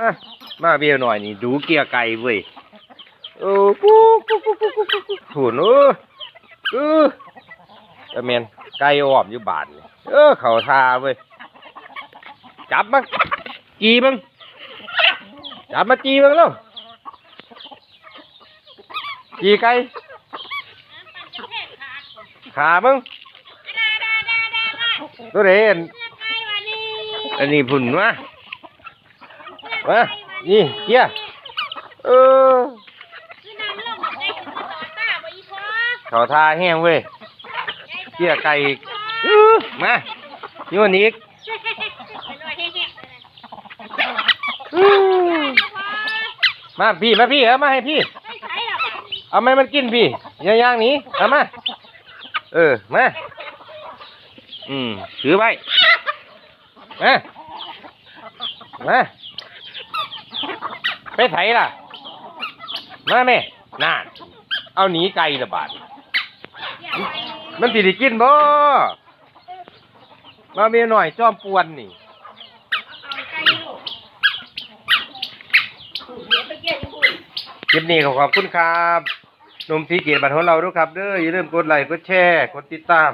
อะมาเบียหน่อยนี่ดูเกียร์ไก่เว้ยโอ้กูกูกูกูกูกูถูนเออเออแต่แมนไก่อ้อมอยู่บ้านนี่เออเขาทาเว้ยจับมั้งจีมั้งจับมาจีมั้งแล้วจีไก่ขามั้งตัวเรนอันนี้ผุ่นวะ มานี่เกียร์เออเขาทาแห้งเว้ยเกียร์ไก่อีกอื้อมาโยนอีกอื้อมาพี่มาพี่เอามาให้พี่ เอาไหมมันกินพี่ย่างย่างๆหนี้เอามา เออมาอืมถือไว้มามา ไปไถล่ะ มาแม่น่าเอาหนีไก่ละบาดมันสิได้กินบ่มาเมียหน่อยจอมปวนนี่คลิปนี้ขอขอบคุณครับนมสีเกียรติบัตรของเราด้วยครับเด้ออย่าลืมกดไลค์กดแชร์กดติดตาม